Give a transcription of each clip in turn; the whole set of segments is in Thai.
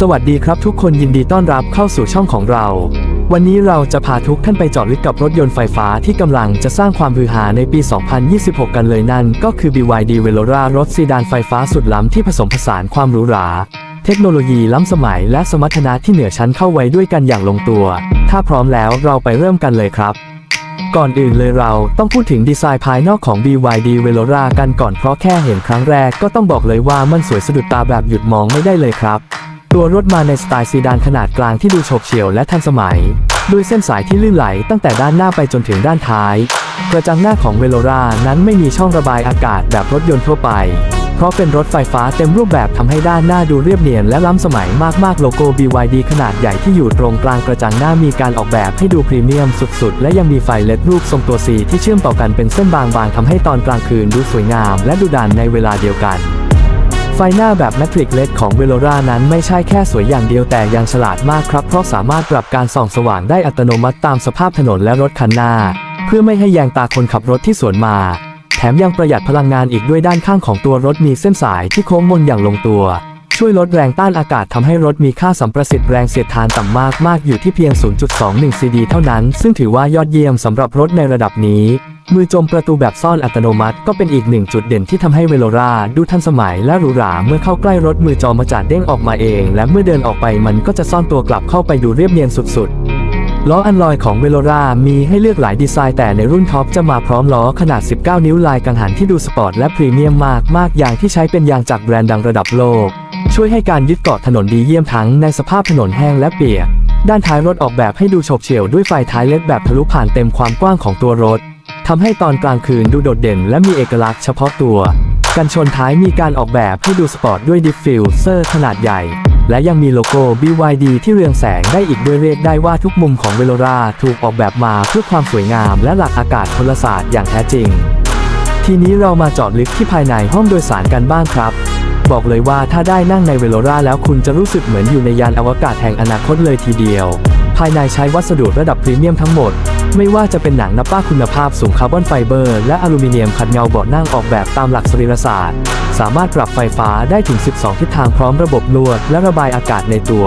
สวัสดีครับทุกคนยินดีต้อนรับเข้าสู่ช่องของเรา วันนี้เราจะพาทุกท่านไปเจาะลึกกับรถยนต์ไฟฟ้าที่กำลังจะสร้างความฮือฮาในปี 2026 กันเลยนั่น ก็คือ BYD Velora รถซีดานไฟฟ้าสุดล้ำที่ผสมผสานความหรูหรา เทคโนโลยีล้ำสมัยและสมรรถนะที่เหนือชั้นเข้าไว้ด้วยกันอย่างลงตัว ถ้าพร้อมแล้วเราไปเริ่มกันเลยครับก่อนอื่นเลยเราต้องพูดถึงดีไซน์ภายนอกของ BYD Velora กันก่อนเพราะแค่เห็นครั้งแรกก็ต้องบอกเลยว่ามันสวยสะดุดตาแบบหยุดมองไม่ได้เลยครับ ตัวรถมาในสไตล์ซีดานขนาดกลางที่ดูโฉบเฉี่ยวและทันสมัย ด้วยเส้นสายที่ลื่นไหลตั้งแต่ด้านหน้าไปจนถึงด้านท้าย กระจังหน้าของเวโ o รานั้นไม่มีช่องระบายอากาศแบบรถยนต์ทั่วไป เพราะเป็นรถไฟฟ้าเต็มรูปแบบทำให้ด้านหน้าดูเรียบเนียนและล้ำสมัยมากๆ โลโก้ BYD ขนาดใหญ่ที่อยู่ตรงกลางกระจังหน้ามีการออกแบบให้ดูพรีเมียมสุดๆ และยังมีไฟเลดรูปทรงตัว C ที่เชื่อมต่อกันเป็นเส้นบางๆทำให้ตอนกลางคืนดูสวยงาม และดูดันในเวลาเดียวกัน ไฟหน้าแบบแมทริกเลดของเวโลรานั้นไม่ใช่แค่สวยอย่างเดียวแต่ยังฉลาดมากครับ เพราะสามารถปรับการส่องสว่างได้อัตโนมัติตามสภาพถนนและรถคันหน้า เพื่อไม่ให้แยงตาคนขับรถที่สวนมา แถมยังประหยัดพลังงานอีกด้วยด้านข้างของตัวรถมีเส้นสายที่โค้งมนอย่างลงตัว ช่วยลดแรงต้านอากาศทำให้รถมีค่าสัมประสิทธิ์แรงเสียดทานต่ำมากมากอยู่ที่เพียง 0.21 CD เท่านั้น ซึ่งถือว่ายอดเยี่ยมสำหรับรถในระดับนี้ มือจมประตูแบบซ่อนอัตโนมัติก็เป็นอีกหนึ่งจุดเด่นที่ทำให้เวโ o ราดูทันสมัยและหรูหราเมื่อเข้าใกล้รถมือจอมาจัดเด้งออกมาเอง และเมื่อเดินออกไปมันก็จะซ่อนตัวกลับเข้าไปดูเรียบเนียนสุดๆ ล้ออันลอยของเวโ o รามีให้เลือกหลายดีไซน์แต่ในรุ่นท็อปจะมาพร้อมล้อขนาด 19 นิ้วลายกังหันที่ดูสปอร์ตและพรีเมียมมากมากอย่างที่ใช้เป็นยางจากแบรนด์ดังระดับโลก ช่วยให้การยึดเกาะถนนดีเยี่ยมทั้งในสภาพถนนแห้งและเปียก ด้านท้ายรถออกแบบให้ดูโฉบเฉี่ยวด้วยไฟท้ายเล็ดแบบทะลุผ่านเต็มความกว้างของตัวรถทำให้ตอนกลางคืนดูโดดเด่นและมีเอกลักษณ์เฉพาะตัว กันชนท้ายมีการออกแบบให้ดูสปอร์ตด้วยดิฟฟิวเซอร์ขนาดใหญ่ และยังมีโลโก้ BYD ที่เรืองแสงได้อีกด้วยเรียกได้ว่าทุกมุมของเวโ o ราถูกออกแบบมาเพื่อความสวยงามและหลักอากาศพลศาสตร์อย่างแท้จริง ทีนี้เรามาจาะลึกที่ภายในห้องโดยสารกันบ้างครับ บอกเลยว่าถ้าได้นั่งในเวโ o ราแล้วคุณจะรู้สึกเหมือนอยู่ในยานอวกาศแห่งอนาคตเลยทีเดียว ภายในใช้วัสดุระดับพรีเมียมทั้งหมด ไม่ว่าจะเป็นหนังนับป้าคุณภาพสูงคาร์บอนไฟเบอร์และอลูมิเนียมขัดเงาเบาะนั่งออกแบบตามหลักสรีรศาสตร์ สามารถปรับไฟฟ้าได้ถึง 12 ทิศทางพร้อมระบบลวดและระบายอากาศในตัว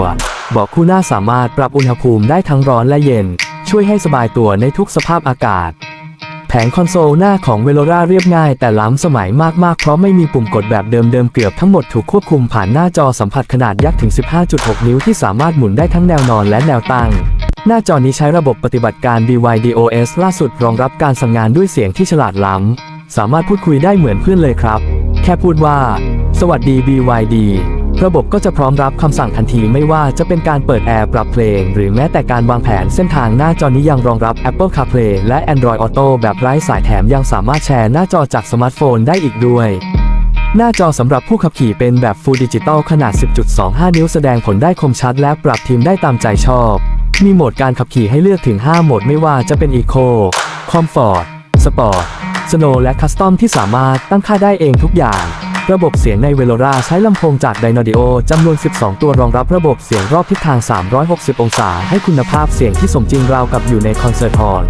เบาะคู่หน้าสามารถปรับอุณหภูมิได้ทั้งร้อนและเย็น ช่วยให้สบายตัวในทุกสภาพอากาศ แผงคอนโซลหน้าของเวโ o ราเรียบง่ายแต่ล้ำสมัยมากๆ เพราะไม่มีปุ่มกดแบบเดิมๆ เกือบทั้งหมดถูกควบคุมผ่านหน้าจอสัมผัสขนาดยักษ์ถึง 15.6 นิ้วที่สามารถหมุนได้ทั้งแนวนอนและแนวตั้ง หน้าจอนี้ใช้ระบบปฏิบัติการ BYD OS ล่าสุดรองรับการสั่งงานด้วยเสียงที่ฉลาดล้ำ สามารถพูดคุยได้เหมือนเพื่อนเลยครับ แค่พูดว่า สวัสดี BYD ระบบก็จะพร้อมรับคำสั่งทันทีไม่ว่าจะเป็นการเปิดแอร์ปรับเพลง หรือแม้แต่การวางแผนเส้นทางหน้าจอนี้ยังรองรับ Apple CarPlay และ Android Auto แบบไร้สายแถมยังสามารถแชร์หน้าจอจากสมาร์ทโฟนได้อีกด้วยหน้าจอสำหรับผู้ขับขี่เป็นแบบ Full Digital ขนาด 10.25 นิ้วแสดงผลได้คมชัดและปรับทีมได้ตามใจชอบ มีโหมดการขับขี่ให้เลือกถึง 5 โหมดไม่ว่าจะเป็น Eco Comfort Sport Snow และ Custom ที่สามารถตั้งค่าได้เองทุกอย่าง ระบบเสียงในเวโ o ราใช้ลำโพงจาก Dynadio จำนวน 12 ตัวรองรับระบบเสียงรอบทิศทาง 360 องศา ให้คุณภาพเสียงที่สมจริงราวกับอยู่ในคอนเสิร์ตฮอลล์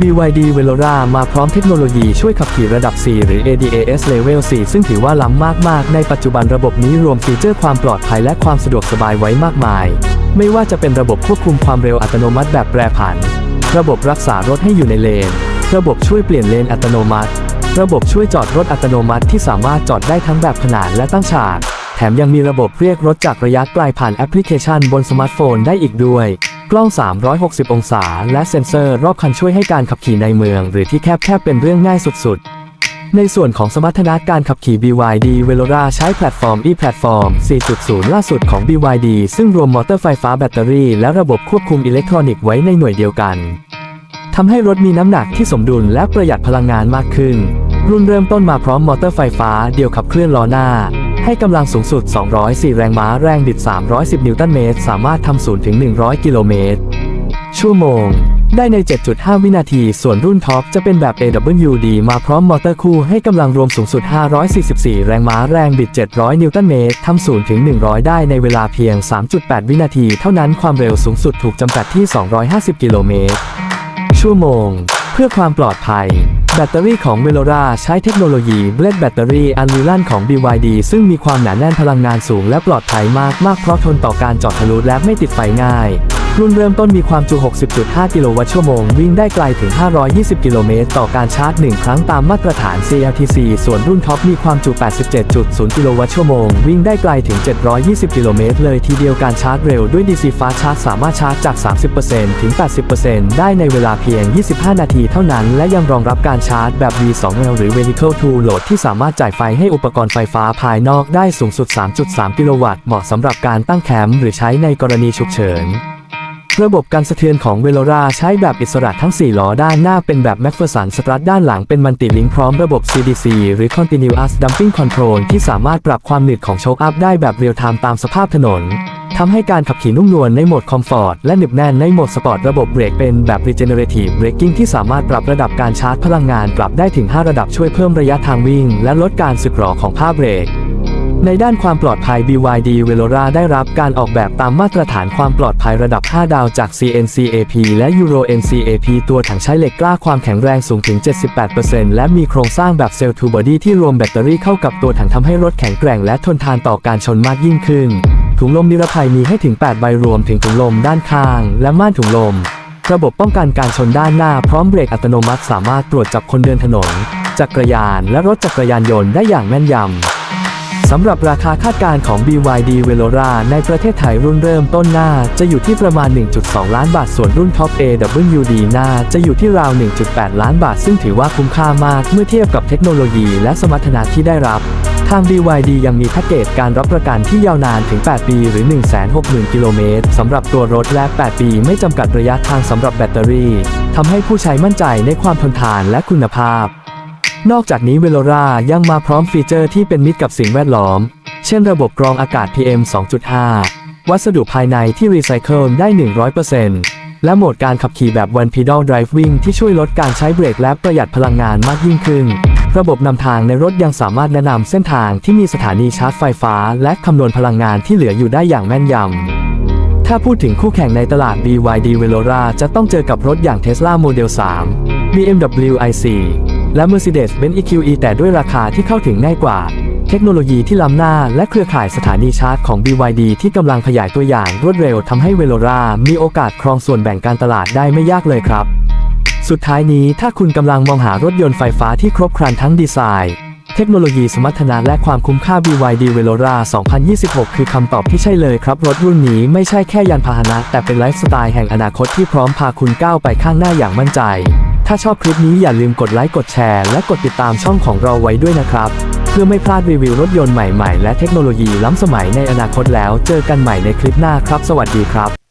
BYD Velora มาพร้อมเทคโนโลยีช่วยขับขี่ระดับ 4 หรือ ADAS Level 4 ซึ่งถือว่าล้ำมาก ๆ ในปัจจุบันระบบนี้รวมฟีเจอร์ความปลอดภัยและความสะดวกสบายไว้มากมาย ไม่ว่าจะเป็นระบบควบคุมความเร็วอัตโนมัติแบบแปรผัน ระบบรักษารถให้อยู่ในเลน ระบบช่วยเปลี่ยนเลนอัตโนมัติ ระบบช่วยจอดรถอัตโนมัติที่สามารถจอดได้ทั้งแบบขนานและตั้งฉาก แถมยังมีระบบเรียกรถจากระยะไกลผ่านแอปพลิเคชันบนสมาร์ทโฟนได้อีกด้วย กล้อง 360 องศา และเซ็นเซอร์รอบคันช่วยให้การขับขี่ในเมือง หรือที่แคบๆเป็นเรื่องง่ายสุดๆ ในส่วนของสมรรถนะการขับขี่ BYD Velora ใช้แพลตฟอร์ม e-Platform 4.0 ล่าสุดของ BYD ซึ่งรวมมอเตอร์ไฟฟ้าแบตเตอรี่และระบบควบคุมอิเล็กทรอนิกส์ไว้ในหน่วยเดียวกัน ทำให้รถมีน้ำหนักที่สมดุลและประหยัดพลังงานมากขึ้น รุ่นเริ่มต้นมาพร้อมมอเตอร์ไฟฟ้าเดียวขับเคลื่อนล้อหน้า ให้กำลังสูงสุด 204 แรงม้าแรงบิด 310 นิวตันเมตร สามารถทำศูนย์ถึง 100 กิโลเมตร ชั่วโมง ได้ใน 7.5 วินาที ส่วนรุ่นท็อปจะเป็นแบบ AWD มาพร้อมมอเตอร์คู่ให้กำลังรวมสูงสุด 544 แรงม้าแรงบิด 700 นิวตันเมตรทำศูนย์ถึง 100 ได้ในเวลาเพียง 3.8 วินาที เท่านั้นความเร็วสูงสุดถูกจำกัดที่ 250 กิโลเมตร ชั่วโมง เพื่อความปลอดภัย แบตเตอรี่ของเวโลราใช้เทคโนโลยีเบลดแบตเตอรี่อันลูลันของ BYD ซึ่งมีความหนาแน่นพลังงานสูงและปลอดภัยมากมากเพราะทนต่อการเจาะทะลุและไม่ติดไฟง่าย รุ่นเริ่มต้นมีความจุ 60.5 กิโลวัตต์ชั่วโมง วิ่งได้ไกลถึง 520 กิโลเมตร ต่อการชาร์จ 1 ครั้งตามมาตรฐาน CLTC ส่วนรุ่นท็อปมีความจุ 87.0 กิโลวัตต์ชั่วโมง วิ่งได้ไกลถึง 720 กิโลเมตร เลยทีเดียวการชาร์จเร็วด้วย DC Fast Charge สามารถชาร์จจาก 30%ถึง 80%ได้ในเวลาเพียง 25 นาทีเท่านั้น และยังรองรับการชาร์จแบบ V2L หรือ Vehicle to Load ที่สามารถจ่ายไฟให้อุปกรณ์ไฟฟ้าภายนอกได้สูงสุด 3.3 กิโลวัตต์ เหมาะสำหรับการตั้งแคมป์หรือใช้ในกรณีฉุกเฉิน ระบบการสะเทือนของเวโ o ราใช้แบบอิสระทั้ง 4 ล้อด้านหน้าเป็นแบบแม็กเฟอร์สันสตรัทด้านหลังเป็นมันติลิงพร้อมระบบ CDC หรือ Continuous Dumping Control ที่สามารถปรับความหนืดของโชคอัพได้แบบเรียลไทม์ตามสภาพถนนทำให้การขับขี่นุ่มนวลในโหมดคอมฟอร์ตและหนึบแน่นในโหมดสปอร์ตระบบเบรกเป็นแบบ Regenerative Braking ที่สามารถปรับระดับการชาร์จพลังงานปรับได้ถึง 5 ระดับช่วยเพิ่มระยะทางวิ่ง และลดการสึกหรอของผ้าเบรก ในด้านความปลอดภัย BYD v e l o r a ได้รับการออกแบบตามมาตรฐานความปลอดภัยระดับ 5 ดาวจาก CNCAP และ Euro NCAP ตัวถังใช้เหล็กกล้าความแข็งแรงสูงถึง 78%และมีโครงสร้างแบบเซลล์ทูบอดี้ที่รวมแบตเตอรี่เข้ากับตัวถังทำให้รถแข็งแกร่งและทนทานต่อการชนมากยิ่งขึ้น ถุงลมนิรภัยมีให้ถึง 8 ใบรวมถึงถุงลมด้านข้าง และม่านถุงลม ระบบป้องกันการชนด้านหน้าพร้อมเบรกอัตโนมัติสามารถตรวจจับคนเดินถนน จักรยาน และรถจักรยานยนต์ได้อย่างแม่นยำ สำหรับราคาคาดการณ์ของ BYD v e l o r a ในประเทศไทยรุ่นเริ่มต้นหน้า จะอยู่ที่ประมาณ 1.2 ล้านบาท ส่วนรุ่นท็อป AWD หน้าจะอยู่ที่ราว 1.8 ล้านบาท ซึ่งถือว่าคุ้มค่ามากเมื่อเทียบกับเทคโนโลยีและสมรรถนะที่ได้รับทาง BYD ยังมีแพ็กเกจการรับประกันที่ยาวนานถึง 8 ปี หรือ 160,000 กิโลเมตรสำหรับตัวรถและ 8 ปีไม่จำกัดระยะทางสำหรับแบตเตอรี่ทำให้ผู้ใช้มั่นใจในความทนทานและคุณภาพ นอกจากนี้เวโ o รายังมาพร้อมฟีเจอร์ที่เป็นมิตรกับสิ่งแวดล้อม เช่นระบบกรองอากาศ PM 2.5 วัสดุภายในที่รีไซเคิลได้ 100%และโหมดการขับขี่แบบ One Pedal Driving ที่ช่วยลดการใช้เบรกและประหยัดพลังงานมากยิ่งขึ้น ระบบนำทางในรถยังสามารถแนะนำเส้นทางที่มีสถานีชาร์จไฟฟ้า และคำนวณพลังงานที่เหลืออยู่ได้อย่างแม่นยำถ้าพูดถึงคู่แข่งในตลาด BYD v e l o r a จะต้องเจอกับรถอย่าง Tesla Model 3 BMW i4 และ Mercedes-Benz EQE แต่ด้วยราคาที่เข้าถึงง่ายกว่า เทคโนโลยีที่ล้ำหน้าและเครือข่ายสถานีชาร์จของ BYD ที่กำลังขยายตัวอย่างรวดเร็วทำให้ v e l o r a มีโอกาสครองส่วนแบ่งการตลาดได้ไม่ยากเลยครับ สุดท้ายนี้ถ้าคุณกำลังมองหารถยนต์ไฟฟ้าที่ครบครันทั้งดีไซน์เทคโนโลยีสมรรถนะและความคุ้มค่า BYD v e l o r a 2026 คือคำตอบที่ใช่เลยครับ รถรุ่นนี้ไม่ใช่แค่ยานพาหนะ แต่เป็นไลฟ์สไตล์แห่งอนาคตที่พร้อมพาคุณก้าวไปข้างหน้าอย่างมั่นใจ ถ้าชอบคลิปนี้อย่าลืมกดไลค์กดแชร์และกดติดตามช่องของเราไว้ด้วยนะครับ เพื่อไม่พลาดรีวิวรถยนต์ใหม่ๆ และเทคโนโลยีล้ำสมัยในอนาคตแล้ว เจอกันใหม่ในคลิปหน้าครับ สวัสดีครับ